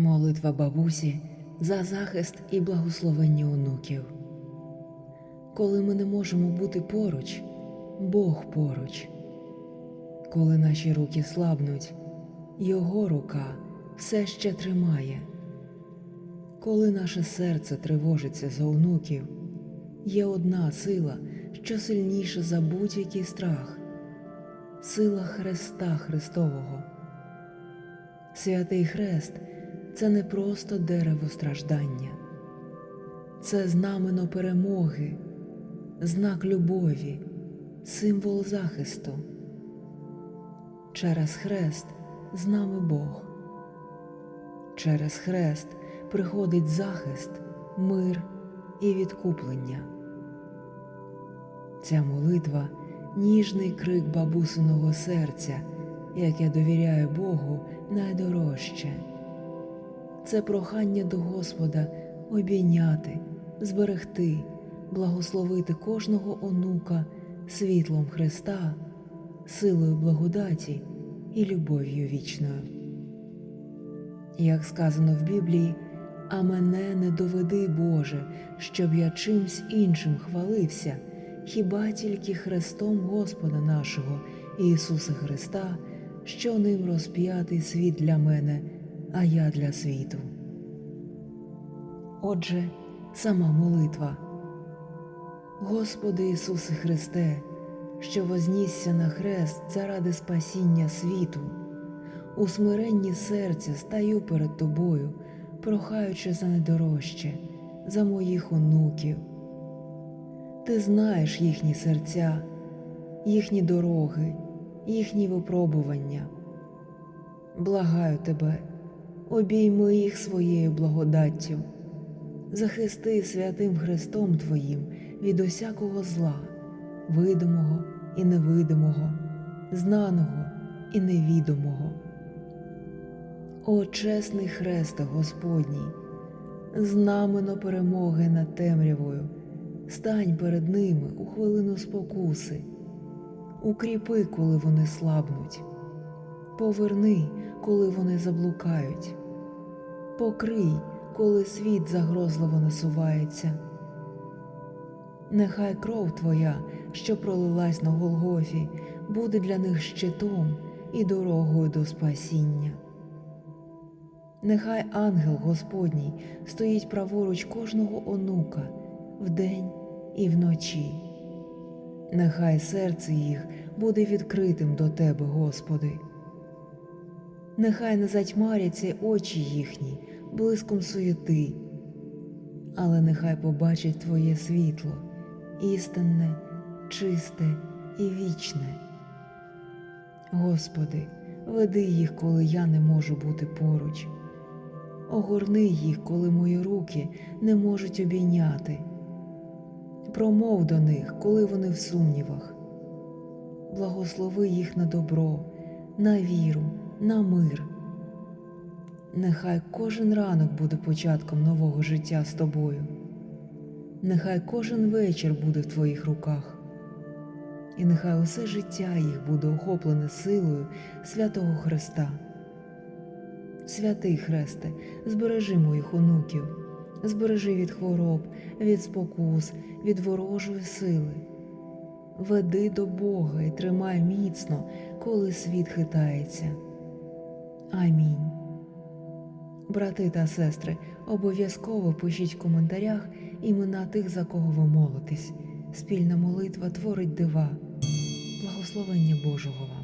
Молитва бабусі за захист і благословення онуків. Коли ми не можемо бути поруч, Бог поруч. Коли наші руки слабнуть, Його рука все ще тримає. Коли наше серце тривожиться за онуків, є одна сила, що сильніша за будь-який страх сила Христа Христового. Святий Хрест це не просто дерево страждання, це знамено перемоги, знак любові, символ захисту. Через хрест з нами Бог. Через хрест приходить захист, мир і відкуплення. Ця молитва ніжний крик бабусиного серця, яке довіряє Богу найдорожче. Це прохання до Господа обійняти, зберегти, благословити кожного онука світлом Христа, силою благодаті і любов'ю вічною. Як сказано в Біблії, а мене не доведи, Боже, щоб я чимсь іншим хвалився, хіба тільки Христом Господа нашого Ісуса Христа, що ним розп'ятий світ для мене, а я для світу. Отже, сама молитва. Господи Ісусе Христе, що вознісся на хрест заради спасіння світу, у смиренні серця стаю перед Тобою, прохаючи за недорожче, за моїх онуків. Ти знаєш їхні серця, їхні дороги, їхні випробування. Благаю тебе, обійми їх своєю благодаттю, захисти святим Христом Твоїм від усякого зла, видимого і невидимого, знаного і невідомого. О чесний хресте Господній, знамено перемоги над темрявою, стань перед ними у хвилину спокуси, укріпи, коли вони слабнуть, поверни, коли вони заблукають, покрий, коли світ загрозливо насувається. Нехай кров Твоя, що пролилась на Голгофі, буде для них щитом і дорогою до спасіння. Нехай ангел Господній стоїть праворуч кожного онука вдень і вночі. Нехай серце їх буде відкритим до Тебе, Господи. Нехай не затьмаряться очі їхні блиском суєти, але нехай побачать Твоє світло, істинне, чисте і вічне. Господи, веди їх, коли я не можу бути поруч. Огорни їх, коли мої руки не можуть обійняти. Промов до них, коли вони в сумнівах. Благослови їх на добро, на віру, на мир. Нехай кожен ранок буде початком нового життя з тобою. Нехай кожен вечір буде в твоїх руках. І нехай усе життя їх буде охоплене силою святого Христа. Святий Хресте, збережи моїх онуків, збережи від хвороб, від спокус, від ворожої сили. Веди до Бога і тримай міцно, коли світ хитається. Амінь. Брати та сестри, обов'язково пишіть в коментарях імена тих, за кого ви молитесь. Спільна молитва творить дива. Благословення Божого вам.